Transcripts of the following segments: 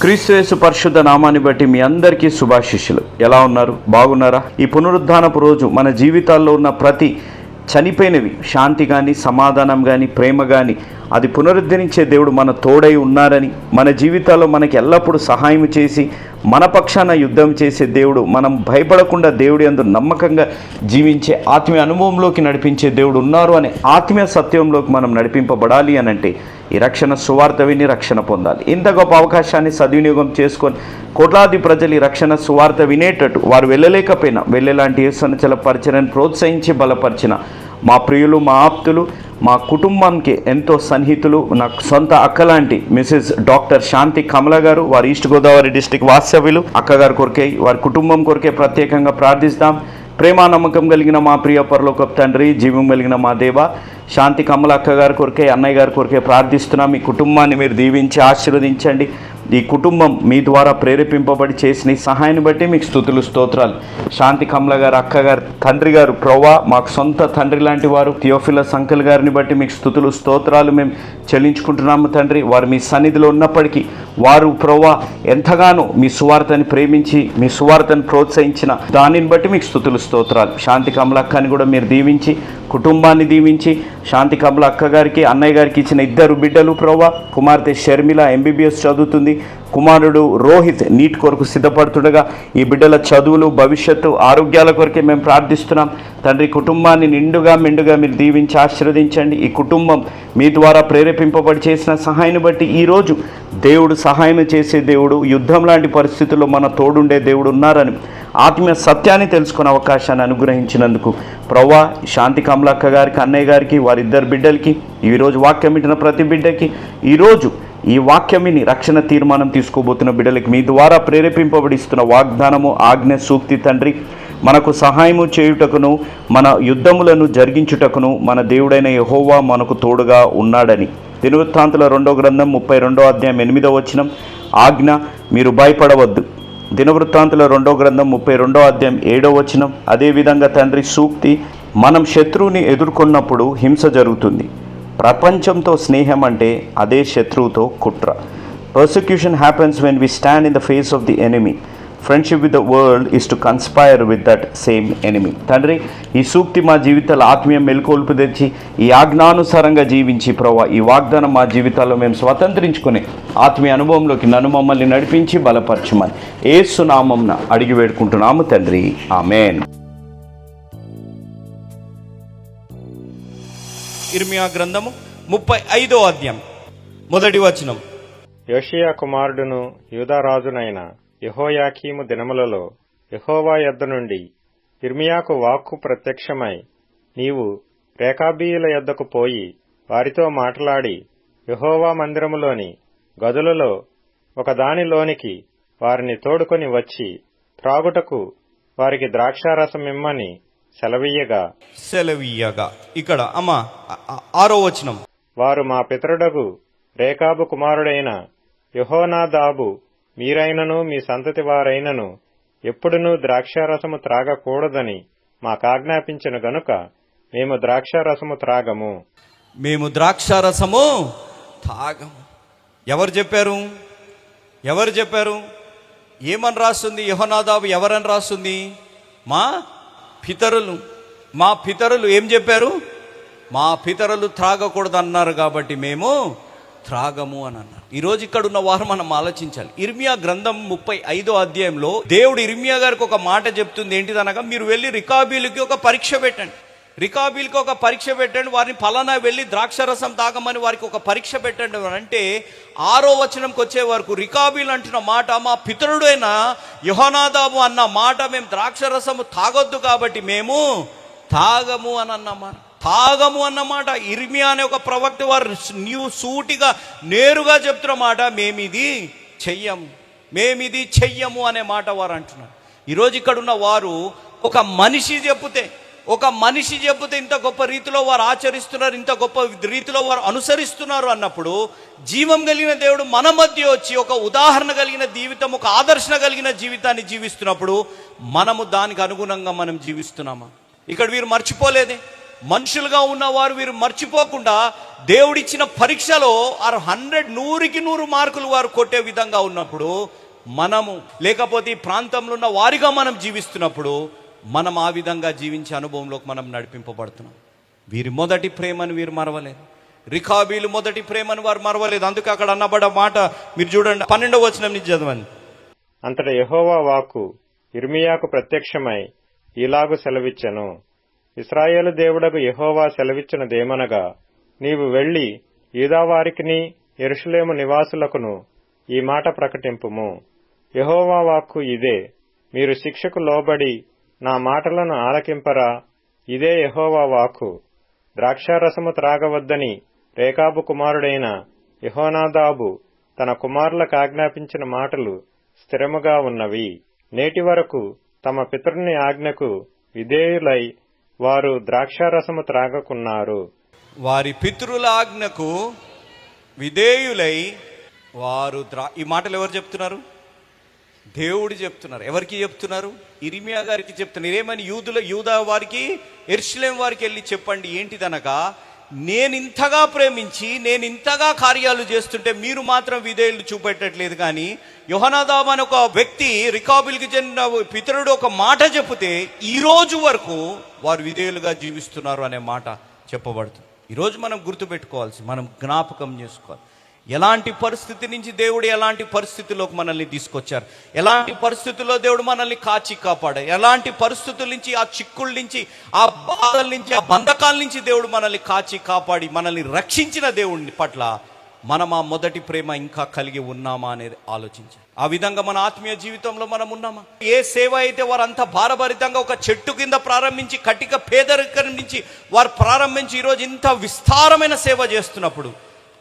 క్రీస్తుయేసు పరిశుద్ధ నామాన్ని బట్టి మీ అందరికీ శుభాశిష్యులు ఎలా ఉన్నారు? బాగున్నారా? ఈ పునరుద్ధానపు రోజు మన జీవితాల్లో ఉన్న ప్రతి చనిపోయినవి శాంతి కానీ సమాధానం కానీ ప్రేమ కానీ అది పునరుద్ధరించే దేవుడు మన తోడై ఉన్నారని మన జీవితాల్లో మనకి ఎల్లప్పుడూ సహాయం చేసి మన పక్షాన యుద్ధం చేసే దేవుడు మనం భయపడకుండా దేవుడి అందు నమ్మకంగా జీవించే ఆత్మీయ అనుభవంలోకి నడిపించే దేవుడు ఉన్నారు అనే ఆత్మీయ సత్యంలోకి మనం నడిపింపబడాలి అని అంటే ఈ రక్షణ సువార్త విని రక్షణ పొందాలి. ఇంత గొప్ప అవకాశాన్ని సద్వినియోగం చేసుకొని కోట్లాది ప్రజలు ఈ రక్షణ సువార్త వినేటట్టు వారు వెళ్ళలేకపోయినా వెళ్ళేలాంటి యేసనచల పరిచయాన్ని ప్రోత్సహించి బలపరిచిన మా ప్రియులు మా ఆప్తులు మా కుటుంబానికి ఎంతో సన్నిహితులు నాకు సొంత అక్కలాంటి మిసెస్ డాక్టర్ శాంతి కమల గారు వారి ఈస్ట్ గోదావరి డిస్టిక్ వాస్తవ్యులు అక్కగారి కొరికే వారి కుటుంబం కొరికే ప్రత్యేకంగా ప్రార్థిస్తాం. ప్రేమ నమ్మకం కలిగిన మా ప్రియ పరలోకప్ తండ్రి జీవం కలిగిన మా దేవ శాంతి కమల అక్క గారి కొరకే అన్నయ్య గారి కొరకే ప్రార్థిస్తున్నాం. మీ కుటుంబాన్ని మీరు దీవించి ఆశీర్వదించండి. ఈ కుటుంబం మీ ద్వారా ప్రేరేపింపబడి చేసిన సహాయాన్ని బట్టి మీకు స్థుతులు స్తోత్రాలు. శాంతి కమల గారు అక్క గారు తండ్రి గారు ప్రవ్వా మాకు సొంత తండ్రి లాంటి వారు థియోఫిల సంకల్ గారిని బట్టి మీకు స్థుతులు స్తోత్రాలు మేము చెల్లించుకుంటున్నాము తండ్రి. వారు మీ సన్నిధిలో ఉన్నప్పటికీ వారు ప్రవ్వా ఎంతగానో మీ సువార్తని ప్రేమించి మీ సువార్తను ప్రోత్సహించిన దానిని బట్టి మీకు స్థుతులు స్తోత్రాలు. శాంతి కమల అక్కని కూడా మీరు దీవించి కుటుంబాన్ని దీవించి శాంతి కమల అక్క గారికి అన్నయ్య గారికి ఇచ్చిన ఇద్దరు బిడ్డలు ప్రవ్వా కుమార్తె షర్మిల ఎంబీబీఎస్ చదువుతుంది. కుమారుడు రోహిత్ నీట్ కొరకు సిద్ధపడుతుండగా ఈ బిడ్డల చదువులు భవిష్యత్తు ఆరోగ్యాల కొరకే మేము ప్రార్థిస్తున్నాం. తండ్రి కుటుంబాన్ని నిండుగా మెండుగా మీరు దీవించి ఆశీర్వదించండి. ఈ కుటుంబం మీ ద్వారా ప్రేరేపింపబడి చేసిన సహాయాన్ని బట్టి ఈరోజు దేవుడు సహాయం చేసే దేవుడు యుద్ధం లాంటి పరిస్థితుల్లో మన తోడుండే దేవుడు ఉన్నారని ఆత్మీయ సత్యాన్ని తెలుసుకునే అవకాశాన్ని అనుగ్రహించినందుకు ప్రవ్వా శాంతి కమలక్క గారికి అన్నయ్య గారికి వారిద్దరు బిడ్డలకి ఈరోజు వాక్యం ఇచ్చిన ప్రతి బిడ్డకి ఈరోజు ఈ వాక్యమిని రక్షణ తీర్మానం తీసుకోబోతున్న బిడ్డలకి మీ ద్వారా ప్రేరేపింపబడిస్తున్న వాగ్దానము ఆజ్ఞ సూక్తి తండ్రి. మనకు సహాయము చేయుటకును మన యుద్ధములను జరిగించుటకును మన దేవుడైన యహోవా మనకు తోడుగా ఉన్నాడని. దినవృత్తాంతుల రెండో గ్రంథం ముప్పై రెండో అధ్యాయం ఎనిమిదో వచనం. ఆజ్ఞ మీరు భయపడవద్దు. దినవృత్తాంతుల రెండో గ్రంథం ముప్పై రెండో అధ్యాయం ఏడో వచనం. అదేవిధంగా తండ్రి సూక్తి మనం శత్రువుని ఎదుర్కొన్నప్పుడు హింస జరుగుతుంది. ప్రపంచంతో స్నేహం అంటే అదే శత్రువుతో కుట్ర. Persecution happens when we stand in the face of the enemy friendship with the world is to conspire with that same enemy తండ్రి ఈ సూక్తి మా జీవితాల ఆత్మీయ మెలుకొల్పు తెచ్చి ఈ ఆజ్ఞానుసారంగా జీవించి ప్రవా ఈ వాగ్దానం మా జీవితాల్లో మేము స్వతంత్రించుకుని ఆత్మీయ అనుభవంలోకి నన్ను మమ్మల్ని నడిపించి బలపరచమని ఏసునామంన అడిగి వేడుకుంటున్నాము తండ్రి. ఆమెన్. ఇర్మియా గ్రంథము ముప్పై ఐదో అధ్యాయం. మొదటి వచనం. యోషియా కుమారుడును యూదారాజునైన యెహోయాకీము దినములలో యహోవా యొద్ద నుండి ఇర్మియాకు వాక్కు ప్రత్యక్షమై నీవు రేకాబీయుల యొద్దకు పోయి వారితో మాట్లాడి యహోవా మందిరములోని గదులలో ఒకదానిలోనికి వారిని తోడుకొని వచ్చి త్రాగుటకు వారికి ద్రాక్షారసమిమ్మని సెలవీయగా. సెలవీయగా. ఇక్కడ అమ్మ ఆరో వచనం. వారు మా పితరుడగు రేకాబు కుమారుడైన యహోనాదాబు మీరైనను మీ సంతతి వారైనను ఎప్పుడునూ ద్రాక్షారసము త్రాగకూడదని మాకాజ్ఞాపించిన గనుక మేము ద్రాక్షారసము త్రాగము. మేము ద్రాక్షారసము తాగము ఎవరు చెప్పారు? ఎవరు చెప్పారు? ఏమని రాస్తుంది? యహోనాదాబు ఎవరని రాస్తుంది? మా పితరులు. మా పితరులు ఏం చెప్పారు? మా పితరులు త్రాగకూడదు అన్నారు కాబట్టి మేము త్రాగము అని అన్నారు. ఈరోజు ఇక్కడ ఉన్న వారు మనం ఆలోచించాలి. ఇర్మియా గ్రంథం ముప్పై ఐదో అధ్యాయంలో దేవుడు ఇర్మియా గారికి ఒక మాట చెప్తుంది. ఏంటిదనగా మీరు వెళ్ళి రికాబీలకి ఒక పరీక్ష పెట్టండి. రికాబీల్కి ఒక పరీక్ష పెట్టండి వారిని ఫలానా వెళ్ళి ద్రాక్షరసం తాగమని వారికి ఒక పరీక్ష పెట్టండి అంటే ఆరో వచనంకి వచ్చే వరకు రికాబీలు అంటున్న మాట మా పితరుడైన యుహనాదాము అన్న మాట మేము ద్రాక్షరసము తాగొద్దు కాబట్టి మేము తాగము అని అన్నమాట తాగము అన్నమాట ఇర్మియా అనే ఒక ప్రవక్త వారు నీవు సూటిగా నేరుగా చెప్తున్న మాట మేమిది చెయ్యము మేమిది చెయ్యము అనే మాట వారు అంటున్నారు. ఈరోజు ఇక్కడ ఉన్న వారు ఒక మనిషి చెప్తే ఒక మనిషి చెబితే ఇంత గొప్ప రీతిలో వారు ఆచరిస్తున్నారు ఇంత గొప్ప రీతిలో వారు అనుసరిస్తున్నారు అన్నప్పుడు జీవం కలిగిన దేవుడు మన మధ్య వచ్చి ఒక ఉదాహరణ కలిగిన జీవితం ఒక ఆదర్శన కలిగిన జీవితాన్ని జీవిస్తున్నప్పుడు మనము దానికి అనుగుణంగా మనం జీవిస్తున్నామా? ఇక్కడ వీరు మర్చిపోలేదే. మనుషులుగా ఉన్నవారు వీరు మర్చిపోకుండా దేవుడిచ్చిన పరీక్షలో ఆరు హండ్రెడ్ నూరుకి నూరు మార్కులు వారు కొట్టే విధంగా ఉన్నప్పుడు మనము లేకపోతే ఈ ప్రాంతంలో ఉన్న వారిగా మనం జీవిస్తున్నప్పుడు మనం ఆ విధంగా జీవించే అనుభవంలోకి మనం నడిపింపబడుతున్నాం. వీరి మొదటి ప్రేమను వీరు మరవలేదు. రికాబీలు మొదటి ప్రేమను వారు మరవలేదు. అందుకే అక్కడ అన్నబడ మాట మీరు చూడండి పన్నెండవ వచనం నుంచి చదవండి. అంతట యహోవా వాక్కు ఇర్మియాకు ప్రత్యక్షమై ఇలాగు సెలవిచ్చెను. ఇస్రాయేలు దేవుడకు యహోవా సెలవిచ్చినదేమనగా నీవు వెళ్ళి యూదావారికిని ఎరుషులేము నివాసులకును ఈ మాట ప్రకటింపుము. యహోవా వాక్కు ఇదే. మీరు శిక్షకు లోబడి నా మాటలను ఆలకింపరా. ఇదే యహోవా వాక్కు. ద్రాక్షారసము త్రాగవద్దని రేకాబు కుమారుడైన యెహోనాదాబు తన కుమారులకు ఆజ్ఞాపించిన మాటలు స్థిరముగా ఉన్నవి. నేటి వరకు తమ పితరుని ఆజ్ఞకు విధేయులై వారు ద్రాక్షారసము త్రాగకున్నారు. వారి పితరుల ఆజ్ఞకు విధేయులై వారు ద్రా ఈ మాటలు ఎవరు చెప్తున్నారు? దేవుడు చెప్తున్నారు. ఎవరికి చెప్తున్నారు? ఇరిమియా గారికి చెప్తున్నారు. ఏమని యూదుల యూదా వారికి ఎర్షలేం వారికి వెళ్ళి చెప్పండి. ఏంటిదనగా నేను ఇంతగా ప్రేమించి నేను ఇంతగా కార్యాలు చేస్తుంటే మీరు మాత్రం విధేయులు చూపెట్టట్లేదు కానీ యోహనాదాబ్ అని ఒక వ్యక్తి రికాబుల్కి చెందిన పితరుడు ఒక మాట చెబితే ఈరోజు వరకు వారు విధేయులుగా జీవిస్తున్నారు అనే మాట చెప్పబడుతుంది. ఈరోజు మనం గుర్తుపెట్టుకోవాల్సి మనం జ్ఞాపకం చేసుకోవాలి. ఎలాంటి పరిస్థితి నుంచి దేవుడు ఎలాంటి పరిస్థితిలోకి మనల్ని తీసుకొచ్చారు? ఎలాంటి పరిస్థితుల్లో దేవుడు మనల్ని కాచి కాపాడారు ఎలాంటి పరిస్థితుల నుంచి ఆ చిక్కుల నుంచి ఆ బాధల నుంచి ఆ బంధకాల నుంచి దేవుడు మనల్ని కాచి కాపాడి మనల్ని రక్షించిన దేవుడిని పట్ల మనం ఆ మొదటి ప్రేమ ఇంకా కలిగి ఉన్నామా అనేది ఆలోచించాలి. ఆ విధంగా మన ఆత్మీయ జీవితంలో మనం ఉన్నామా? ఏ సేవ అయితే వారు అంత భారభరితంగా ఒక చెట్టు కింద ప్రారంభించి కటిక పేదరికం నుంచి వారు ప్రారంభించి ఈరోజు ఇంత విస్తారమైన సేవ చేస్తున్నప్పుడు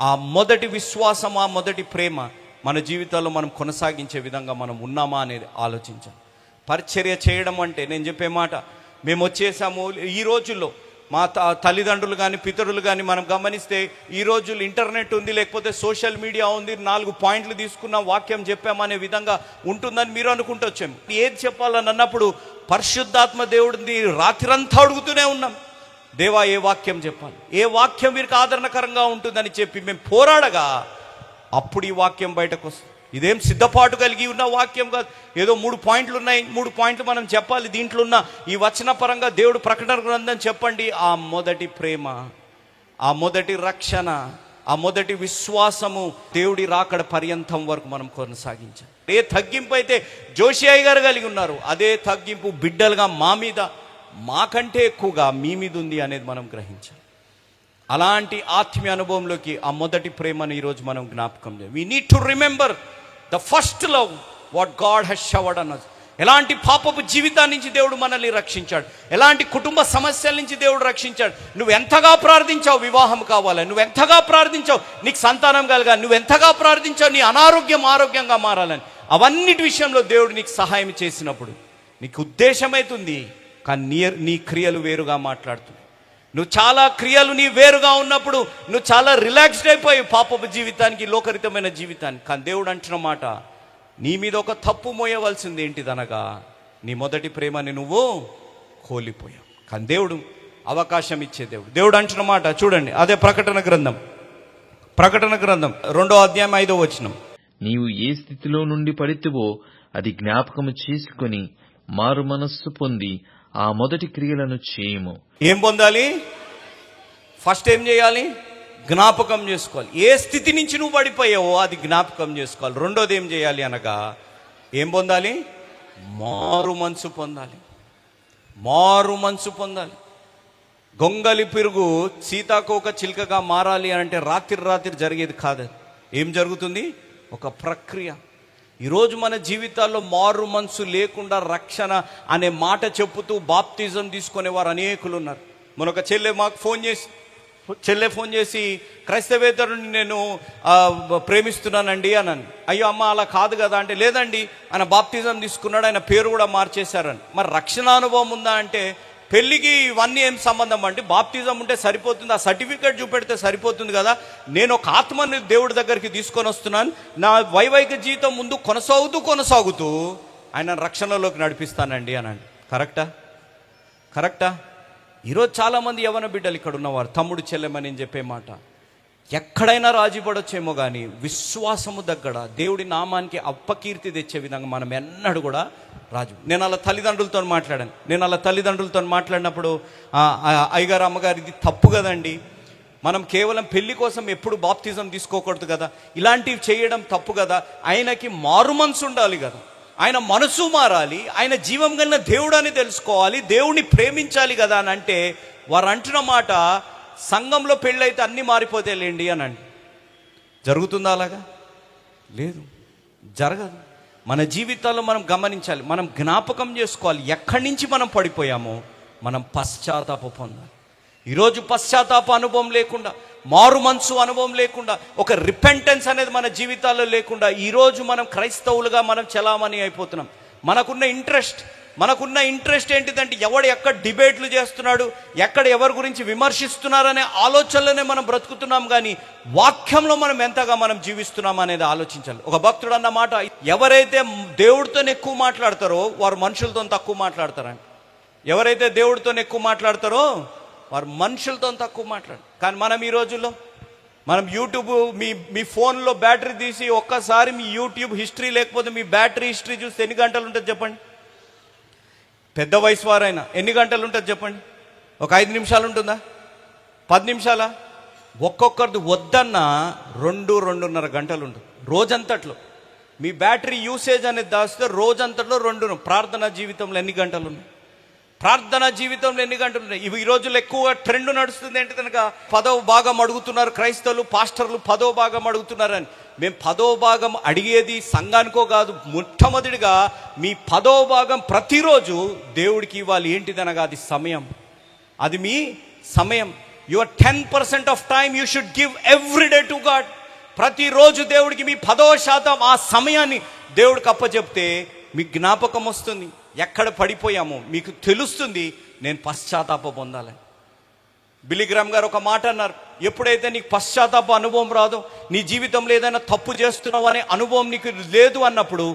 ఆ మొదటి విశ్వాసం ఆ మొదటి ప్రేమ మన జీవితాల్లో మనం కొనసాగించే విధంగా మనం ఉన్నామా అనేది ఆలోచించాలి. పరిచర్య చేయడం అంటే నేను చెప్పే మాట మేము వచ్చేసాము ఈ రోజుల్లో. మా త- తల్లిదండ్రులు కానీ పితరులు కానీ మనం గమనిస్తే ఈ రోజుల్లో ఇంటర్నెట్ ఉంది లేకపోతే సోషల్ మీడియా ఉంది నాలుగు పాయింట్లు తీసుకున్నాం వాక్యం చెప్పామనే విధంగా ఉంటుందని మీరు అనుకుంటూ వచ్చాము ఏది చెప్పాలని అన్నప్పుడు పరిశుద్ధాత్మ దేవుడిని రాత్రంతా అడుగుతూనే ఉన్నాం. దేవా ఏ వాక్యం చెప్పాలి? ఏ వాక్యం వీరికి ఆదరణకరంగా ఉంటుందని చెప్పి మేము పోరాడగా అప్పుడు ఈ వాక్యం బయటకు వస్తుంది. ఇదేం సిద్ధపాటు కలిగి ఉన్న వాక్యం కాదు. ఏదో మూడు పాయింట్లు ఉన్నాయి మూడు పాయింట్లు మనం చెప్పాలి. దీంట్లో ఉన్న ఈ వచన పరంగా దేవుడు ప్రకటన గ్రంథం చెప్పండి. ఆ మొదటి ప్రేమ ఆ మొదటి రక్షణ ఆ మొదటి విశ్వాసము దేవుడి రాకడ పర్యంతం వరకు మనం కొనసాగించాలి. ఏ తగ్గింపు అయితే జోషి అయ్య గారు కలిగి ఉన్నారు అదే తగ్గింపు బిడ్డలుగా మా మీద మాకంటే ఎక్కువగా మీ మీద ఉంది అనేది మనం గ్రహించాలి. అలాంటి ఆత్మీయ అనుభవంలోకి ఆ మొదటి ప్రేమను ఈరోజు మనం జ్ఞాపకం చేయాలి we need to remember the first love what God has showered అన్నది ఎలాంటి పాపపు జీవితాన్ని నుంచి దేవుడు మనల్ని రక్షించాడు. ఎలాంటి కుటుంబ సమస్యల నుంచి దేవుడు రక్షించాడు. నువ్వు ఎంతగా ప్రార్థించావు వివాహం కావాలని నువ్వు ఎంతగా ప్రార్థించావు నీకు సంతానం కలగాలి. నువ్వు ఎంతగా ప్రార్థించావు నీ అనారోగ్యం ఆరోగ్యంగా మారాలని. అవన్నిటి విషయంలో దేవుడు నీకు సహాయం చేసినప్పుడు నీకు ఉద్దేశమైతుంది కానీ నీ నీ క్రియలు వేరుగా మాట్లాడుతున్నాయి. నువ్వు చాలా క్రియలు నీ వేరుగా ఉన్నప్పుడు నువ్వు చాలా రిలాక్స్డ్ అయిపోయి పాపపు జీవితానికి లోకరితమైన జీవితానికి. కానీ దేవుడు అంటున్న మాట నీ మీద ఒక తప్పు మోయవలసింది ఏంటిదనగా నీ మొదటి ప్రేమని నువ్వు కోల్పోయావు. కానీ దేవుడు అవకాశం ఇచ్చే దేవుడు. దేవుడు అంటున్న మాట చూడండి అదే ప్రకటన గ్రంథం. ప్రకటన గ్రంథం రెండో అధ్యాయం ఐదో వచనం. నీవు ఏ స్థితిలో నుండి పడితివో అది జ్ఞాపకము చేసుకుని మారు మనస్సు పొంది ఆ మొదటి క్రియలను చేయము. ఏం పొందాలి? ఫస్ట్ ఏం చేయాలి? జ్ఞాపకం చేసుకోవాలి. ఏ స్థితి నుంచి నువ్వు పడిపోయావో అది జ్ఞాపకం చేసుకోవాలి. రెండోది ఏం చేయాలి అనగా ఏం పొందాలి? మారు మనసు పొందాలి. మారు మనసు పొందాలి. గొంగలి పిరుగు సీతాకోక చిలుకగా మారాలి అంటే రాత్రి రాత్రి జరిగేది కాదు. ఏం జరుగుతుంది? ఒక ప్రక్రియ. ఈరోజు మన జీవితాల్లో మారు మనసు లేకుండా రక్షణ అనే మాట చెప్పుతూ బాప్తిజం తీసుకునే వారు అనేకులు ఉన్నారు. మన ఒక చెల్లె మాకు ఫోన్ చేసి చెల్లె ఫోన్ చేసి క్రైస్తవేతరుని నేను ప్రేమిస్తున్నానండి అన్నాను అయ్యో అమ్మ అలా కాదు కదా అంటే లేదండి ఆయన బాప్తిజం తీసుకున్నాడు. ఆయన పేరు కూడా మార్చేశారని. మరి రక్షణ అనుభవం ఉందా అంటే పెళ్ళికి ఇవన్నీ ఏం సంబంధం అంటే బాప్తిజం ఉంటే సరిపోతుంది ఆ సర్టిఫికేట్ చూపెడితే సరిపోతుంది కదా. నేను ఒక ఆత్మని దేవుడి దగ్గరికి తీసుకొని వస్తున్నాను. నా వైవాహిక జీవితం ముందు కొనసాగుతూ కొనసాగుతూ ఆయన రక్షణలోకి నడిపిస్తానండి అనండి కరెక్టా కరెక్టా ఈరోజు చాలామంది యవన బిడ్డలు ఇక్కడ ఉన్నవారు తమ్ముడు చెల్లెమని చెప్పే మాట. ఎక్కడైనా రాజీ పడొచ్చేమో కానీ విశ్వాసము దగ్గర దేవుడి నామానికి అప్పకీర్తి తెచ్చే విధంగా మనం ఎన్నడూ కూడా రాజు. నేను అలా తల్లిదండ్రులతో మాట్లాడాను. నేను అలా తల్లిదండ్రులతో మాట్లాడినప్పుడు అయ్యగారు అమ్మగారు ఇది తప్పు కదండి. మనం కేవలం పెళ్ళి కోసం ఎప్పుడు బాప్తిజం తీసుకోకూడదు కదా. ఇలాంటివి చేయడం తప్పు కదా. ఆయనకి మారు మనసు ఉండాలి కదా. ఆయన మనసు మారాలి. ఆయన జీవం కలిగిన దేవుడు అని తెలుసుకోవాలి. దేవుణ్ణి ప్రేమించాలి కదా అని అంటే వారు అంటున్న మాట సంఘంలో పెళ్ళైతే అన్నీ మారిపోతే లేండి అని అండి జరుగుతుందా అలాగా? లేదు. జరగదు. మన జీవితాల్లో మనం గమనించాలి మనం జ్ఞాపకం చేసుకోవాలి. ఎక్కడి నుంచి మనం పడిపోయామో మనం పశ్చాత్తాప పొందాలి. ఈరోజు పశ్చాత్తాప అనుభవం లేకుండా మారు మనసు అనుభవం లేకుండా ఒక రిపెంటెన్స్ అనేది మన జీవితాల్లో లేకుండా ఈరోజు మనం క్రైస్తవులుగా మనం చలామణి అయిపోతున్నాం. మనకున్న ఇంట్రెస్ట్ మనకున్న ఇంట్రెస్ట్ ఏంటిదంటే ఎవడు ఎక్కడ డిబేట్లు చేస్తున్నాడు ఎక్కడ ఎవరి గురించి విమర్శిస్తున్నారనే ఆలోచనలోనే మనం బ్రతుకుతున్నాం కానీ వాక్యంలో మనం ఎంతగా మనం జీవిస్తున్నాం అనేది ఆలోచించాలి. ఒక భక్తుడు అన్న మాట ఎవరైతే దేవుడితో ఎక్కువ మాట్లాడతారో వారు మనుషులతో తక్కువ మాట్లాడతారని ఎవరైతే దేవుడితో ఎక్కువ మాట్లాడతారో వారు మనుషులతో తక్కువ మాట్లాడు కానీ మనం ఈ రోజుల్లో మనం యూట్యూబ్ మీ మీ ఫోన్లో బ్యాటరీ తీసి ఒక్కసారి మీ యూట్యూబ్ హిస్టరీ లేకపోతే మీ బ్యాటరీ హిస్టరీ చూస్తే ఎన్ని గంటలు ఉంటుంది చెప్పండి? పెద్ద వయసు వారైనా ఎన్ని గంటలు ఉంటుంది చెప్పండి? ఒక ఐదు నిమిషాలు ఉంటుందా? పది నిమిషాలా? ఒక్కొక్కరిది వద్దన్న రెండు రెండున్నర గంటలు ఉంటుంది. రోజంతట్లో. మీ బ్యాటరీ యూసేజ్ అనేది దాస్తే రోజంతట్లో రెండు ప్రార్థనా జీవితంలో ఎన్ని గంటలు ఉన్నాయి? ప్రార్థన జీవితంలో ఎన్ని గంటలు ఉన్నాయి? ఇవి ఈ రోజుల్లో ఎక్కువ ట్రెండ్ నడుస్తుంది ఏంటి కనుక పదవ భాగం అడుగుతున్నారు క్రైస్తవులు పాస్టర్లు పదో భాగం అడుగుతున్నారని. మేము పదో భాగం అడిగేది సంఘానికో కాదు మొట్టమొదటిగా మీ పదో భాగం ప్రతిరోజు దేవుడికి ఇవ్వాలి. ఏంటిదనగా అది సమయం. అది మీ సమయం. Your ten percent of time you should give every day to God ప్రతిరోజు దేవుడికి మీ పదో శాతం ఆ సమయాన్ని దేవుడికి అప్పచెప్తే మీ జ్ఞాపకం వస్తుంది. ఎక్కడ పడిపోయామో మీకు తెలుస్తుంది నేను పశ్చాత్తాప పొందాలని బిలిగ్రామ్ గారు ఒక మాట అన్నారు ఎప్పుడైతే నీకు పశ్చాత్తాప అనుభవం రాదో నీ జీవితంలో ఏదైనా తప్పు చేస్తున్నావు అనే అనుభవం నీకు లేదు అన్నప్పుడు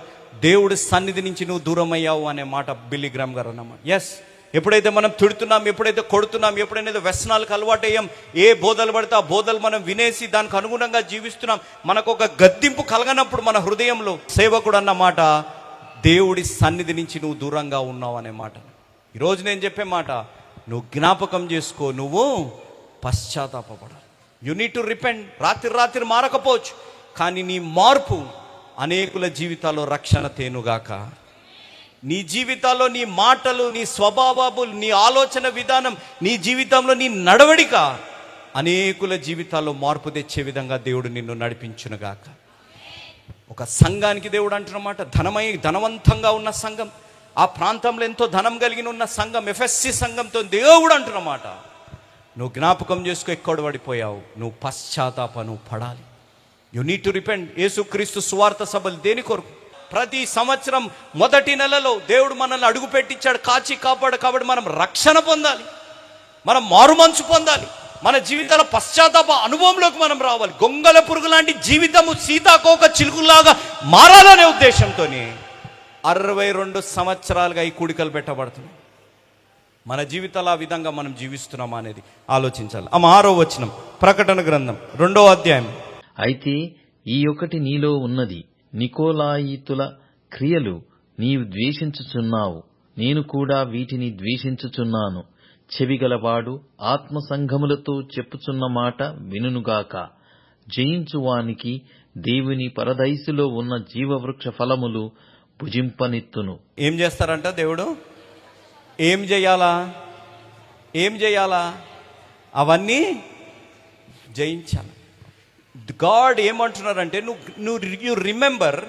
దేవుడి సన్నిధి నుంచి నువ్వు దూరం అయ్యావు అనే మాట బిలిగ్రామ్ గారు అన్నమాట. ఎస్ ఎప్పుడైతే మనం తిడుతున్నాం ఎప్పుడైతే కొడుతున్నాం ఎప్పుడైతే వ్యసనాలకు అలవాటు అయ్యాం ఏ బోధలు పడితే ఆ బోధలు మనం వినేసి దానికి అనుగుణంగా జీవిస్తున్నాం మనకు ఒక గద్దింపు కలగనప్పుడు మన హృదయంలో సేవకుడు అన్న మాట దేవుడి సన్నిధి నుంచి నువ్వు దూరంగా ఉన్నావు అనే మాట. ఈరోజు నేను చెప్పే మాట నువ్వు జ్ఞాపకం చేసుకో నువ్వు పశ్చాత్తాపడాలి యు నీడ్ టు రిపెండ్ రాత్రి రాత్రి మారకపోవచ్చు కానీ నీ మార్పు అనేకుల జీవితాల్లో రక్షణ తేనుగాక. నీ జీవితాల్లో నీ మాటలు నీ స్వభావాలు నీ ఆలోచన విధానం నీ జీవితంలో నీ నడవడిక అనేకుల జీవితాల్లో మార్పు తెచ్చే విధంగా దేవుడు నిన్ను నడిపించునుగాక. ఒక సంఘానికి దేవుడు అంటున్నమాట ధనమై ధనవంతంగా ఉన్న సంఘం ఆ ప్రాంతంలో ఎంతో ధనం కలిగిన ఉన్న సంఘం ఎఫ్ఎస్సి సంఘంతో దేవుడు అంటున్నమాట. నువ్వు జ్ఞాపకం చేసుకో ఎక్కడ పడిపోయావు? నువ్వు పశ్చాత్తాప నువ్వు పడాలి యు నీడ్ టు రిపెండ్ యేసుక్రీస్తు సువార్త సభలు దేని కొరకు? ప్రతి సంవత్సరం మొదటి నెలలో దేవుడు మనల్ని అడుగు పెట్టించాడు కాచి కాపాడు కాబట్టి మనం రక్షణ పొందాలి. మనం మారుమంచు పొందాలి. మన జీవితాల పశ్చాత్తాప అనుభవంలోకి మనం రావాలి. గొంగల పురుగు లాంటి జీవితము సీతాకోక చిలుకులాగా మారాలనే ఉద్దేశంతోనే అరవై రెండు సంవత్సరాలుగా ఈ కూడికలు పెట్టబడుతున్నాయి. మన జీవితాలు ఆ విధంగా మనం జీవిస్తున్నామా అనేది ఆలోచించాలి. అమ్మ ఆరో వచనం ప్రకటన గ్రంథం రెండో అధ్యాయం. అయితే ఈ ఒకటి నీలో ఉన్నది. నికోలాయితుల క్రియలు నీవు ద్వేషించుచున్నావు. నేను కూడా వీటిని ద్వేషించుచున్నాను. చెవిగలవాడు ఆత్మ సంఘములతో చెప్పుచున్న మాట వినుగాక జయించువానికి దేవుని పరదైసులో ఉన్న జీవవృక్ష ఫలములు భుజింపనిత్తును. ఏం చేస్తారంట దేవుడు? ఏం చేయాలా ఏం చేయాలా అవన్నీ జయించాలి. గాడ్ ఏమంటున్నారంటే నువ్వు నువ్వు you remember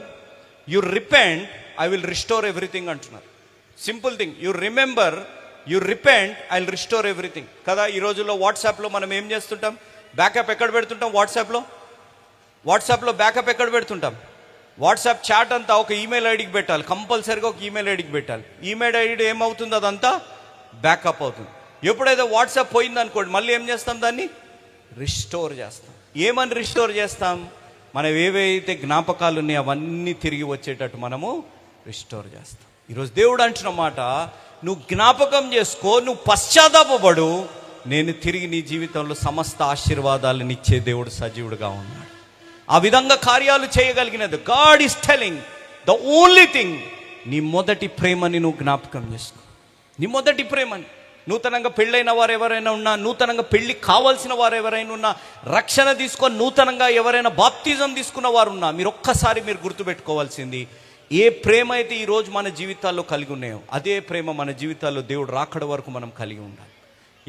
you repent I will restore everything అంటున్నారు. Simple thing you remember you repent I will restore everything. కదా ఈ రోజుల్లో వాట్సాప్లో మనం ఏం చేస్తుంటాం? బ్యాకప్ ఎక్కడ పెడుతుంటాం వాట్సాప్లో? వాట్సాప్లో బ్యాకప్ ఎక్కడ పెడుతుంటాం? వాట్సాప్ చాట్ అంతా ఒక ఈమెయిల్ ఐడికి పెట్టాలి కంపల్సరీగా ఒక ఈమెయిల్ ఐడికి పెట్టాలి. ఈమెయిల్ ఐడి ఏమవుతుంది అదంతా? బ్యాకప్ అవుతుంది. ఎప్పుడైతే వాట్సాప్ పోయింది అనుకోండి మళ్ళీ ఏం చేస్తాం దాన్ని? రిస్టోర్ చేస్తాం. ఏమని రిస్టోర్ చేస్తాం? మనం ఏవైతే జ్ఞాపకాలు ఉన్నాయో అవన్నీ తిరిగి వచ్చేటట్టు మనము రిస్టోర్ చేస్తాం. ఈరోజు దేవుడు అంటున్న మాట నువ్వు జ్ఞాపకం చేసుకో నువ్వు పశ్చాత్తాపడు నేను తిరిగి నీ జీవితంలో సమస్త ఆశీర్వాదాలను ఇచ్చే దేవుడు సజీవుడుగా ఉన్నాడు. ఆ విధంగా కార్యాలు చేయగలిగినది God is telling the only thing నీ మొదటి ప్రేమని నువ్వు జ్ఞాపకం చేసుకో. నీ మొదటి ప్రేమని. నూతనంగా పెళ్ళైన వారు ఎవరైనా ఉన్నా నూతనంగా పెళ్ళి కావాల్సిన వారు ఎవరైనా ఉన్నా రక్షణ తీసుకొని నూతనంగా ఎవరైనా బాప్తిజం తీసుకున్న వారు ఉన్నా మీరు ఒక్కసారి మీరు గుర్తుపెట్టుకోవాల్సింది ఏ ప్రేమ అయితే ఈరోజు మన జీవితాల్లో కలిగి ఉన్నాయో అదే ప్రేమ మన జీవితాల్లో దేవుడు రాకడ వరకు మనం కలిగి ఉండాలి.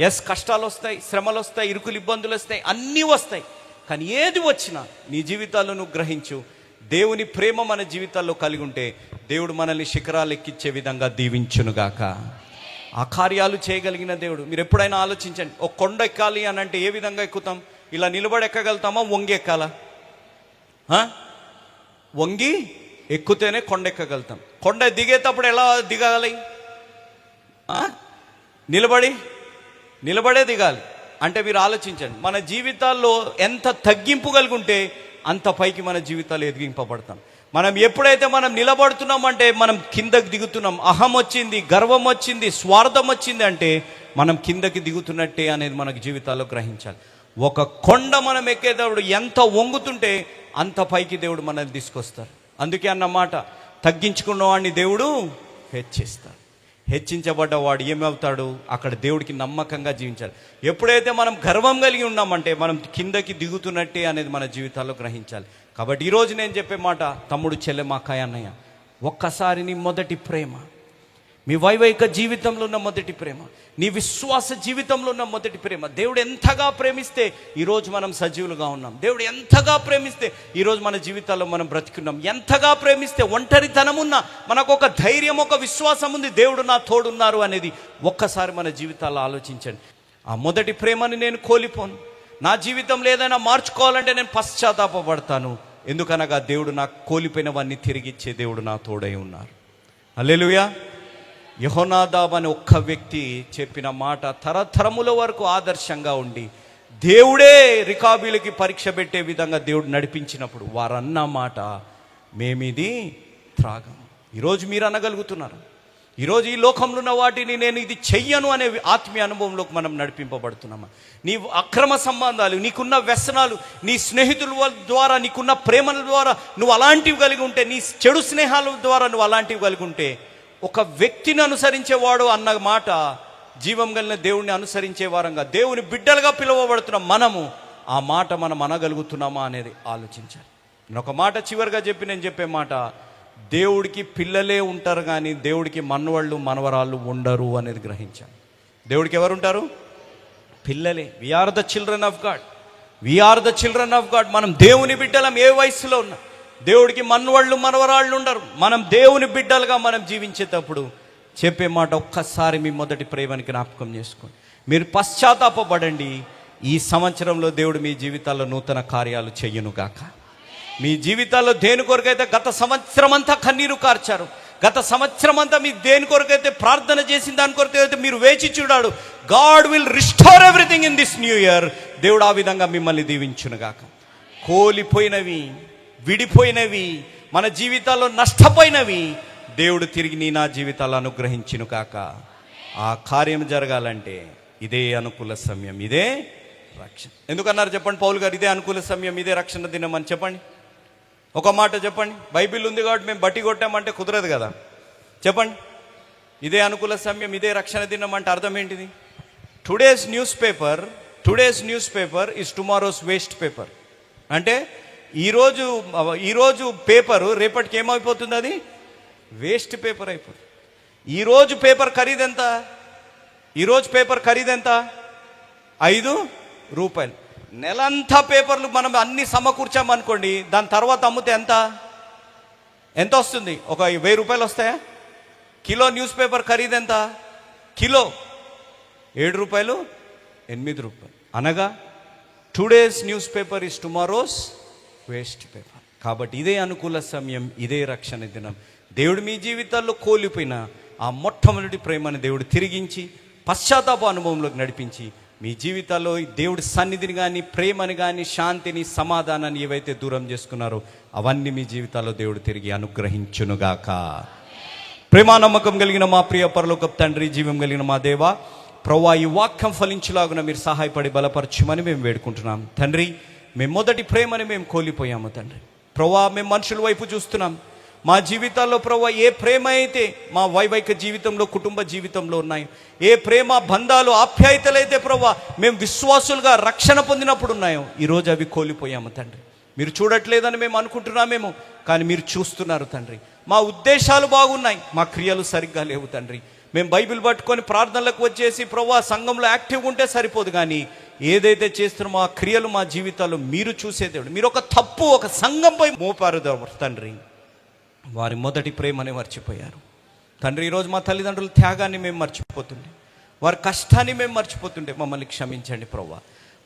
ఎస్ కష్టాలు వస్తాయి శ్రమలు వస్తాయి ఇరుకులు ఇబ్బందులు వస్తాయి అన్నీ వస్తాయి. కానీ ఏది వచ్చినా నీ జీవితాల్లో నువ్వు గ్రహించు దేవుని ప్రేమ మన జీవితాల్లో కలిగి ఉంటే దేవుడు మనల్ని శిఖరాలు ఎక్కించే విధంగా దీవించునుగాక. ఆ కార్యాలు చేయగలిగిన దేవుడు. మీరు ఎప్పుడైనా ఆలోచించండి ఒక కొండ ఎక్కాలి అని అంటే ఏ విధంగా ఎక్కుతాం? ఇలా నిలబడి ఎక్కగలుగుతామా? వంగి ఎక్కాలా? వంగి ఎక్కుతేనే కొండ ఎక్కగలుగుతాం కొండ దిగేటప్పుడు ఎలా దిగాలి? నిలబడి? నిలబడే దిగాలి. అంటే మీరు ఆలోచించండి. మన జీవితాల్లో ఎంత తగ్గింపు కలిగి ఉంటే అంత పైకి మన జీవితాలు ఎదిగింపబడతాం. మనం ఎప్పుడైతే మనం నిలబడుతున్నామంటే మనం కిందకి దిగుతున్నాం. అహం వచ్చింది గర్వం వచ్చింది స్వార్థం వచ్చింది అంటే మనం కిందకి దిగుతున్నట్టే అనేది మనకు జీవితాల్లో గ్రహించాలి. ఒక కొండ మనం ఎక్కేటప్పుడు ఎంత వంగుతుంటే అంత పైకి దేవుడు మనల్ని తీసుకొస్తారు. అందుకే అన్నమాట తగ్గించుకున్న వాడిని దేవుడు హెచ్చిస్తాడు. హెచ్చించబడ్డ వాడు ఏమవుతాడు? అక్కడ దేవుడికి నమ్మకంగా జీవించాలి. ఎప్పుడైతే మనం గర్వం కలిగి ఉన్నామంటే మనం కిందకి దిగుతున్నట్టే అనేది మన జీవితాల్లో గ్రహించాలి. కాబట్టి ఈరోజు నేను చెప్పే మాట తమ్ముడు చెల్లెమాకాయ అన్నయ్య ఒక్కసారి నీ మొదటి ప్రేమ. మీ వైవాహిక జీవితంలో ఉన్న మొదటి ప్రేమ నీ విశ్వాస జీవితంలో ఉన్న మొదటి ప్రేమ. దేవుడు ఎంతగా ప్రేమిస్తే ఈరోజు మనం సజీవులుగా ఉన్నాం. దేవుడు ఎంతగా ప్రేమిస్తే ఈరోజు మన జీవితాల్లో మనం బ్రతికున్నాం. ఎంతగా ప్రేమిస్తే ఒంటరితనం ఉన్నా మనకు ఒక ధైర్యం ఒక విశ్వాసం ఉంది దేవుడు నా తోడున్నారు అనేది ఒక్కసారి మన జీవితాల్లో ఆలోచించండి. ఆ మొదటి ప్రేమని నేను కోల్పోను. నా జీవితంలో ఏదైనా మార్చుకోవాలంటే నేను పశ్చాత్తాపడతాను ఎందుకనగా దేవుడు నాకు కోల్పోయినవన్నీ తిరిగిచ్చే దేవుడు నా తోడై ఉన్నారు. అల్లెలుయా యహోనాదాబ్ అనే ఒక్క వ్యక్తి చెప్పిన మాట తరతరముల వరకు ఆదర్శంగా ఉండి దేవుడే రికాబీలకి పరీక్ష పెట్టే విధంగా దేవుడు నడిపించినప్పుడు వారన్న మాట మేమిది త్రాగం. ఈరోజు మీరు అనగలుగుతున్నారు. ఈరోజు ఈ లోకంలో ఉన్న వాటిని నేను ఇది చెయ్యను అనే ఆత్మీయ అనుభవంలోకి మనం నడిపింపబడుతున్నామా నీ అక్రమ సంబంధాలు నీకున్న వ్యసనాలు నీ స్నేహితుల ద్వారా నీకున్న ప్రేమల ద్వారా నువ్వు అలాంటివి కలిగి ఉంటే నీ చెడు స్నేహాల ద్వారా నువ్వు అలాంటివి కలిగి ఉంటే ఒక వ్యక్తిని అనుసరించేవాడు అన్న మాట జీవం కలిగిన దేవుణ్ణి అనుసరించే వారంగా దేవుని బిడ్డలుగా పిలువబడుతున్న మనము ఆ మాట మనం అనగలుగుతున్నామా అనేది ఆలోచించాలి. నేను ఒక మాట చివరిగా చెప్పి నేను చెప్పే మాట దేవుడికి పిల్లలే ఉంటారు కానీ దేవుడికి మనవాళ్ళు మనవరాళ్ళు ఉండరు అనేది గ్రహించాను దేవుడికి ఎవరు ఉంటారు పిల్లలే we are the children of God we are the children of God మనం దేవుని బిడ్డలం ఏ వయసులో ఉన్నా దేవుడికి మనవాళ్ళు మనవరాళ్ళు ఉండరు. మనం దేవుని బిడ్డలుగా మనం జీవించేటప్పుడు చెప్పే మాట ఒక్కసారి మీ మొదటి ప్రేమని జ్ఞాపకం చేసుకోండి. మీరు పశ్చాత్తాపడండి ఈ సంవత్సరంలో దేవుడు మీ జీవితాల్లో నూతన కార్యాలు చెయ్యనుగాక మీ జీవితాల్లో దేని కొరకైతే గత సంవత్సరం అంతా కన్నీరు కార్చారు గత సంవత్సరం అంతా మీ దేని కొరకైతే ప్రార్థన చేసిన దాని కొరకు అయితే మీరు వేచి చూడాడు God will restore everything in this new year. దేవుడు ఆ విధంగా మిమ్మల్ని దీవించునుగాక. కోలిపోయినవి విడిపోయినవి మన జీవితాల్లో నష్టపోయినవి దేవుడు తిరిగి నీ నా జీవితాలు అనుగ్రహించును కాక. ఆ కార్యం జరగాలంటే ఇదే అనుకూల సమయం ఇదే రక్షణ. ఎందుకన్నారు చెప్పండి? పౌలు గారు ఇదే అనుకూల సమయం ఇదే రక్షణ దినం అని చెప్పండి. ఒక మాట చెప్పండి? బైబిల్ ఉంది కాబట్టి మేము బట్టి కొట్టామంటే కుదరదు కదా. చెప్పండి. ఇదే అనుకూల సమయం ఇదే రక్షణ దినం అంటే అర్థం ఏంటిది? Today's news paper today's news paper is tomorrow's waste paper. అంటే ఈరోజు ఈరోజు పేపరు రేపటికి ఏమైపోతుంది అది? వేస్ట్ పేపర్ అయిపోతుంది. ఈరోజు పేపర్ ఖరీదెంత? ఈరోజు పేపర్ ఖరీదెంత? ఐదు రూపాయలు. నెలంతా పేపర్లు మనం అన్ని సమకూర్చామనుకోండి దాని తర్వాత అమ్మితే ఎంత? ఎంత వస్తుంది? ఒక వెయ్యి రూపాయలు వస్తాయా? కిలో న్యూస్ పేపర్ ఖరీదెంత? కిలో ఏడు రూపాయలు ఎనిమిది రూపాయలు. అనగా today's news paper is tomorrow's. Waste paper కాబట్టి ఇదే అనుకూల సమయం ఇదే రక్షణ దినం. దేవుడు మీ జీవితాల్లో కోల్పోయిన ఆ మొట్టమొదటి ప్రేమను దేవుడు తిరిగించి పశ్చాత్తాప అనుభవంలోకి నడిపించి మీ జీవితాల్లో దేవుడి సన్నిధిని కానీ ప్రేమని కానీ శాంతిని సమాధానాన్ని ఏవైతే దూరం చేసుకున్నారో అవన్నీ మీ జీవితాల్లో దేవుడు తిరిగి అనుగ్రహించునుగాక. ప్రేమా నమ్మకం కలిగిన మా ప్రియ పరలోక తండ్రి జీవం కలిగిన మా దేవ ప్రవా ఈ వాక్యం ఫలించులాగున మీరు సహాయపడి బలపరచుమని మేము వేడుకుంటున్నాం. తండ్రి మేము మొదటి ప్రేమని మేము కోల్పోయాము తండ్రి. ప్రవ్వా మేము మనుషుల వైపు చూస్తున్నాం. మా జీవితాల్లో ప్రవ్వా ఏ ప్రేమ అయితే మా వైవాహిక జీవితంలో కుటుంబ జీవితంలో ఉన్నాయి ఏ ప్రేమ బంధాలు ఆప్యాయతలు అయితే ప్రవ్వా మేము విశ్వాసులుగా రక్షణ పొందినప్పుడు ఉన్నాయో ఈరోజు అవి కోల్పోయాము తండ్రి. మీరు చూడట్లేదని మేము అనుకుంటున్నామేమో కానీ మీరు చూస్తున్నారు తండ్రి. మా ఉద్దేశాలు బాగున్నాయి మా క్రియలు సరిగ్గా లేవు తండ్రి. మేము బైబిల్ పట్టుకొని ప్రార్థనలకు వచ్చేసి ప్రభా సంఘంలో యాక్టివ్గా ఉంటే సరిపోదు కానీ ఏదైతే చేస్తున్నామో ఆ క్రియలు మా జీవితాలు మీరు చూసే దేవుడు మీరు ఒక తప్పు ఒక సంఘంపై మోపారు తండ్రి. వారి మొదటి ప్రేమని మర్చిపోయారు. తండ్రి ఈరోజు మా తల్లిదండ్రుల త్యాగాన్ని మేము మర్చిపోతుండే. వారి కష్టాన్ని మేము మర్చిపోతుండే. మమ్మల్ని క్షమించండి ప్రభా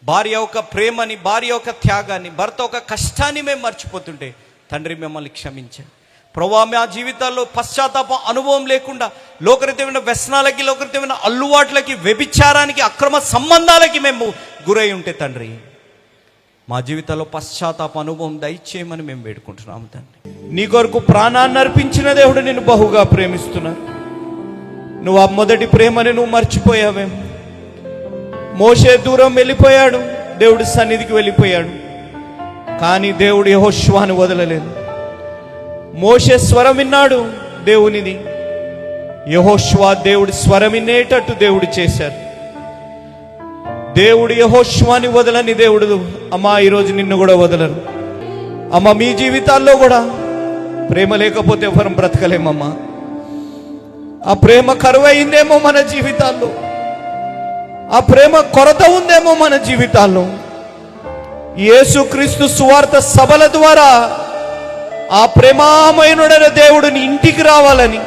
భార్య ఒక ప్రేమని భార్య ఒక త్యాగాన్ని భర్త ఒక కష్టాన్ని మేము మర్చిపోతుంటే తండ్రి మిమ్మల్ని క్షమించండి. ప్రభా మా జీవితాల్లో పశ్చాత్తాప అనుభవం లేకుండా లోకరితమైన వ్యసనాలకి లోకరితమైన అల్లువాట్లకి వ్యభిచారానికి అక్రమ సంబంధాలకి మేము గురై ఉంటే తండ్రి మా జీవితంలో పశ్చాత్తాప అనుభవం దయచేయమని మేము వేడుకుంటున్నాము తండ్రి. నీ కొరకు ప్రాణాన్ని అర్పించిన దేవుడు నేను బహుగా ప్రేమిస్తున్నాను నువ్వు ఆ మొదటి ప్రేమని నువ్వు మర్చిపోయావేం. మోసే దూరం వెళ్ళిపోయాడు దేవుడి సన్నిధికి వెళ్ళిపోయాడు. కానీ దేవుడు యెహోషువాను వదలలేదు. మోషే స్వరం విన్నాడు దేవునిది. యహోష్వా దేవుడి స్వరం వినేటట్టు దేవుడు చేశారు. దేవుడు యహోష్వాని వదలని దేవుడు అమ్మా ఈరోజు నిన్ను కూడా వదలరు. అమ్మ మీ జీవితాల్లో కూడా ప్రేమ లేకపోతే ఎవరం బ్రతకలేమమ్మా. ఆ ప్రేమ కరువైందేమో మన జీవితాల్లో. ఆ ప్రేమ కొరత ఉందేమో మన జీవితాల్లో. యేసుక్రీస్తు సువార్త సభల ద్వారా ఆ ప్రేమామయనుడైన దేవుడు నీ ఇంటికి రావాలని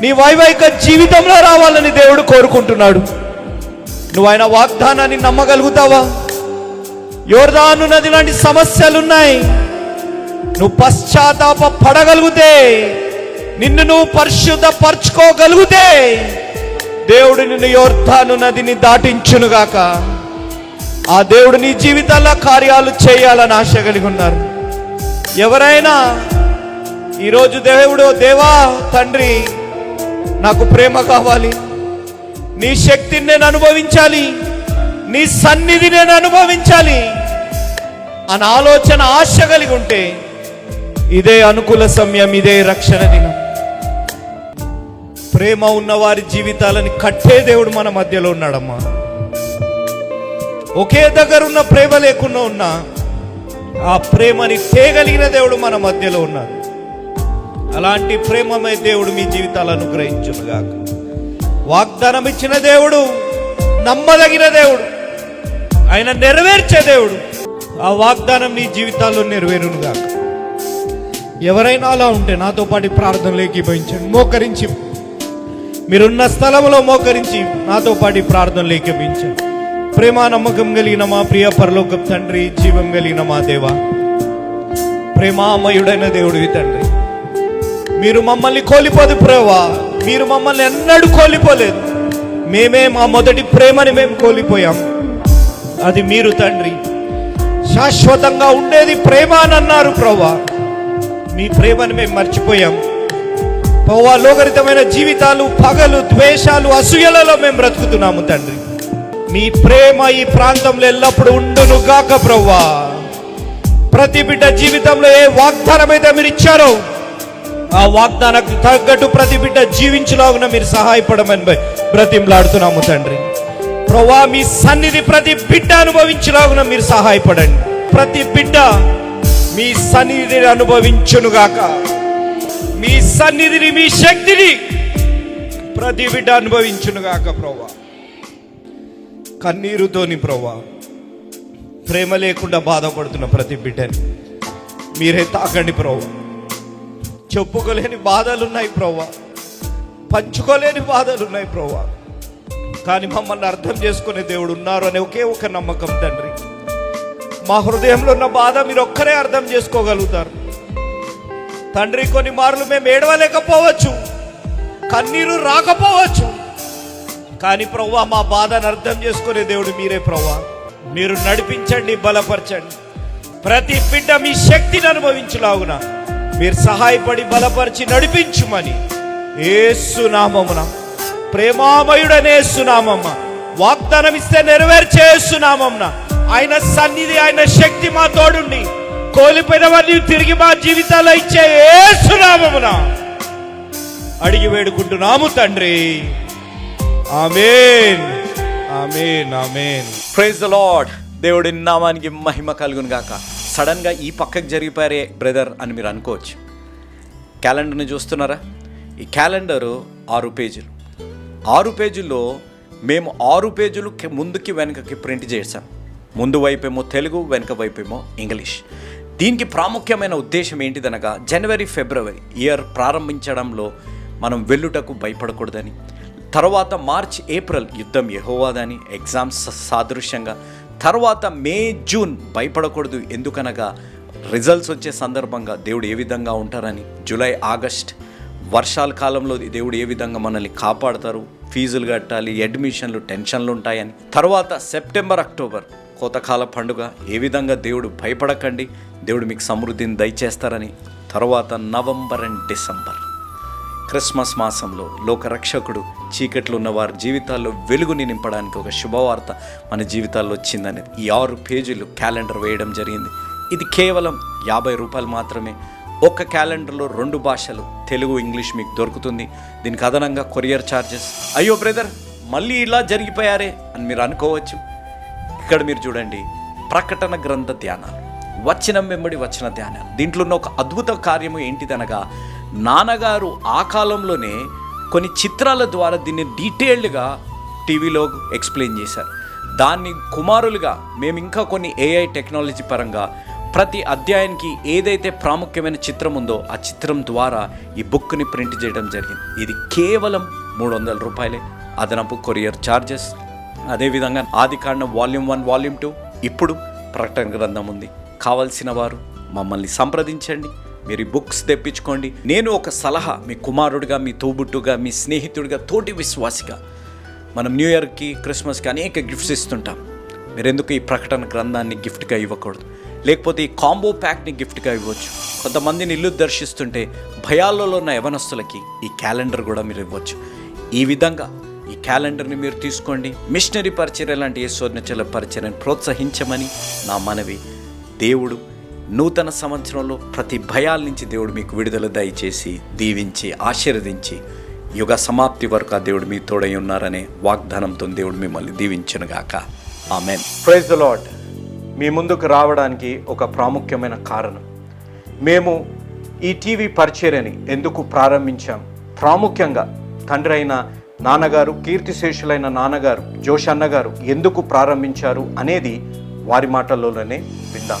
నీ వైవాహిక జీవితంలో రావాలని దేవుడు కోరుకుంటున్నాడు. నువ్వు ఆయన వాగ్దానాన్ని నమ్మగలుగుతావా? యోర్దాను నది లాంటి సమస్యలున్నాయి. నువ్వు పశ్చాత్తాప పడగలిగితే నిన్ను నువ్వు పరిశుద్ధ పరచుకోగలిగితే దేవుడు నిన్ను యోర్ధాను నదిని దాటించునుగాక. ఆ దేవుడు నీ జీవితాల్లో కార్యాలు చేయాలని ఆశ కలిగి ఉన్నారు. ఎవరైనా ఈరోజు దేవుడు దేవా తండ్రి నాకు ప్రేమ కావాలి. నీ శక్తిని నేను అనుభవించాలి. నీ సన్నిధి నేను అనుభవించాలి. అని ఆలోచన ఆశ కలిగి ఉంటే ఇదే అనుకూల సమయం ఇదే రక్షణ దినం. ప్రేమ ఉన్న వారి జీవితాలని కట్టే దేవుడు మన మధ్యలో ఉన్నాడమ్మా. ఒకే దగ్గర ఉన్న ప్రేమ లేకుండా ఉన్నా ఆ ప్రేమని చేయగలిగిన దేవుడు మన మధ్యలో ఉన్నాడు. అలాంటి ప్రేమమే దేవుడు మీ జీవితాలను అనుగ్రహించునుగాక. వాగ్దానం ఇచ్చిన దేవుడు నమ్మదగిన దేవుడు ఆయన నెరవేర్చే దేవుడు ఆ వాగ్దానం నీ జీవితాల్లో నెరవేరునుగాక. ఎవరైనా అలా ఉంటే నాతో పాటు ప్రార్థనలు ఏకీభవించండి. మోకరించి మీరున్న స్థలంలో మోకరించి నాతో పాటు ప్రార్థనలు ఏకీభవించండి. ప్రేమ నమ్మకం కలిగిన మా ప్రియ పరలోక తండ్రి జీవం కలిగిన మా దేవ. ప్రేమామయుడైన దేవుడివి తండ్రి. మీరు మమ్మల్ని కోల్పోదు ప్రేవా మీరు మమ్మల్ని ఎన్నడూ కోల్పోలేదు. మేమే మా మొదటి ప్రేమని మేము కోల్పోయాం. అది మీరు తండ్రి. శాశ్వతంగా ఉండేది ప్రేమ అని అన్నారు ప్రవ్వా మీ ప్రేమని మేము మర్చిపోయాం. ప్రవ్వా లోకరితమైన జీవితాలు పగలు ద్వేషాలు అసూయలలో మేము బ్రతుకుతున్నాము తండ్రి. మీ ప్రేమ ఈ ప్రాంతంలో ఎల్లప్పుడూ ఉండును గాక ప్రవ్వా. ప్రతి బిడ్డ జీవితంలో ఏ వాగ్దానం అయితే మీరు ఇచ్చారో ఆ వాగ్దానానికి తగ్గట్టు ప్రతి బిడ్డ జీవించలాగున మీరు సహాయపడమని బ్రతింలాడుతున్నాము తండ్రి. ప్రభా మీ సన్నిధి ప్రతి బిడ్డ అనుభవించలాగున మీరు సహాయపడండి. ప్రతి బిడ్డ మీ సన్నిధిని అనుభవించునుగాక మీ సన్నిధిని మీ శక్తిని ప్రతి బిడ్డ అనుభవించునుగాక ప్రభా కన్నీరుతోని ప్రభా ప్రేమ లేకుండా బాధపడుతున్న ప్రతి బిడ్డని మీరే తాకండి ప్రభా చెప్పుకోలేని బాధలు ఉన్నాయి ప్రవ్వా. పంచుకోలేని బాధలు ఉన్నాయి ప్రవ్వా. కానీ మమ్మల్ని అర్థం చేసుకునే దేవుడు ఉన్నారు అనే ఒకే ఒక నమ్మకం తండ్రి. మా హృదయంలో ఉన్న బాధ మీరు ఒక్కరే అర్థం చేసుకోగలుగుతారు. తండ్రి కొన్ని మార్లు మేము ఏడవలేకపోవచ్చు. కన్నీరు రాకపోవచ్చు. కానీ ప్రవ్వా మా బాధను అర్థం చేసుకునే దేవుడు మీరే ప్రవ్వా. మీరు నడిపించండి బలపరచండి. ప్రతి బిడ్డ మీ శక్తిని అనుభవించలాగున మీరు సహాయపడి బలపరిచి నడిపించుమని ఏసునామమున ప్రేమామయుడనే సునామమ్మ వాగ్దానం ఇస్తే నెరవేర్చే ఆయన సన్నిధి ఆయన శక్తి మా తోడుండి. కోల్పోయిన వారిని తిరిగి మా జీవితాల్లో ఇచ్చే ఏసునామమున అడిగి వేడుకుంటున్నాము తండ్రి. Amen amen amen praise the Lord దేవుడి నామానికి మహిమ కలుగును గాక. సడన్గా ఈ పక్కకు జరిగిపోయారే బ్రదర్ అని మీరు అనుకోవచ్చు. క్యాలెండర్ని చూస్తున్నారా? ఈ క్యాలెండరు ఆరు పేజీలు. ఆరు పేజీల్లో మేము ఆరు పేజీలు ముందుకి వెనుకకి ప్రింట్ చేశాం. ముందు వైపేమో తెలుగు వెనుక వైపేమో ఇంగ్లీష్. దీనికి ప్రాముఖ్యమైన ఉద్దేశం ఏంటిదనగా జనవరి ఫిబ్రవరి ఇయర్ ప్రారంభించడంలో మనం వెళ్ళుటకు భయపడకూడదని. తర్వాత మార్చ్ ఏప్రిల్ యుద్ధం యహోవాదని ఎగ్జామ్స్ సాదృశ్యంగా. తర్వాత మే జూన్ భయపడకూడదు ఎందుకనగా రిజల్ట్స్ వచ్చే సందర్భంగా దేవుడు ఏ విధంగా ఉంటారని జూలై ఆగస్ట్ వర్షాల కాలంలో దేవుడు ఏ విధంగా మనల్ని కాపాడతారు ఫీజులు కట్టాలి అడ్మిషన్లు టెన్షన్లు ఉంటాయని తర్వాత సెప్టెంబర్ అక్టోబర్ కోతకాల పండుగ ఏ విధంగా దేవుడు భయపడకండి దేవుడు మీకు సమృద్ధిని దయచేస్తారని. తర్వాత నవంబర్ అండ్ డిసెంబర్. క్రిస్మస్ మాసంలో లోకరక్షకుడు చీకట్లు ఉన్న వారి జీవితాల్లో వెలుగుని నింపడానికి ఒక శుభవార్త మన జీవితాల్లో వచ్చిందని ఈ ఆరు పేజీలు క్యాలెండర్ వేయడం జరిగింది. ఇది కేవలం యాభై రూపాయలు మాత్రమే. ఒక్క క్యాలెండర్లో రెండు భాషలు తెలుగు ఇంగ్లీష్ మీకు దొరుకుతుంది. దీనికి అదనంగా కొరియర్ ఛార్జెస్ అయ్యో బ్రదర్ మళ్ళీ ఇలా జరిగిపోయారే అని మీరు అనుకోవచ్చు. ఇక్కడ మీరు చూడండి ప్రకటన గ్రంథ ధ్యానాలు. వచ్చిన వెంబడి వచ్చిన ధ్యానాలు. దీంట్లో ఉన్న ఒక అద్భుత కార్యము ఏంటిదనగా నాన్నగారు ఆ కాలంలోనే కొన్ని చిత్రాల ద్వారా దీన్ని డీటెయిల్డ్గా టీవీలో ఎక్స్ప్లెయిన్ చేశారు. దాన్ని కుమారులుగా మేము ఇంకా కొన్ని ఏఐ టెక్నాలజీ పరంగా ప్రతి అధ్యాయానికి ఏదైతే ప్రాముఖ్యమైన చిత్రం ఉందో ఆ చిత్రం ద్వారా ఈ బుక్ని ప్రింట్ చేయడం జరిగింది. ఇది కేవలం మూడు వందల రూపాయలే. అదనపు కొరియర్ ఛార్జెస్ అదేవిధంగా ఆది కాండం వాల్యూమ్ వన్ వాల్యూమ్ టూ. ఇప్పుడు ప్రకటన గ్రంథం ఉంది. కావలసిన వారు మమ్మల్ని సంప్రదించండి. మీరు బుక్స్ తెప్పించుకోండి. నేను ఒక సలహా మీ కుమారుడిగా మీ తోబుట్టుగా మీ స్నేహితుడిగా తోటి విశ్వాసిగా మనం న్యూ ఇయర్కి క్రిస్మస్కి అనేక గిఫ్ట్స్ ఇస్తుంటాం. మీరు ఎందుకు ఈ ప్రకటన గ్రంథాన్ని గిఫ్ట్గా ఇవ్వకూడదు? లేకపోతే ఈ కాంబో ప్యాక్ని గిఫ్ట్గా ఇవ్వచ్చు. కొంతమందిని ఇల్లు దర్శిస్తుంటే భయాలలో ఉన్న యవనస్తులకి ఈ క్యాలెండర్ కూడా మీరు ఇవ్వచ్చు. ఈ విధంగా ఈ క్యాలెండర్ని మీరు తీసుకోండి. మిషనరీ పరిచర్య లాంటి ఏ స్వర్ణచల పరిచర్యను ప్రోత్సహించమని నా మనవి. దేవుడు నూతన సంవత్సరంలో ప్రతి భయాల నుంచి దేవుడు మీకు విడుదల దయచేసి దీవించి ఆశీర్వదించి యుగ సమాప్తి వరకు ఆ దేవుడు మీ తోడై ఉన్నారనే వాగ్దానంతో దేవుడు మిమ్మల్ని దీవించునుగాక. ఆమె ప్రైజ్ ద లాడ్ మీ ముందుకు రావడానికి ఒక ప్రాముఖ్యమైన కారణం. మేము ఈ టీవీ పరిచర్యని ఎందుకు ప్రారంభించాం? ప్రాముఖ్యంగా తండ్రి అయిన నాన్నగారు కీర్తిశేషులైన నాన్నగారు జోష్ అన్నగారు ఎందుకు ప్రారంభించారు అనేది వారి మాటల్లోనే విందాం.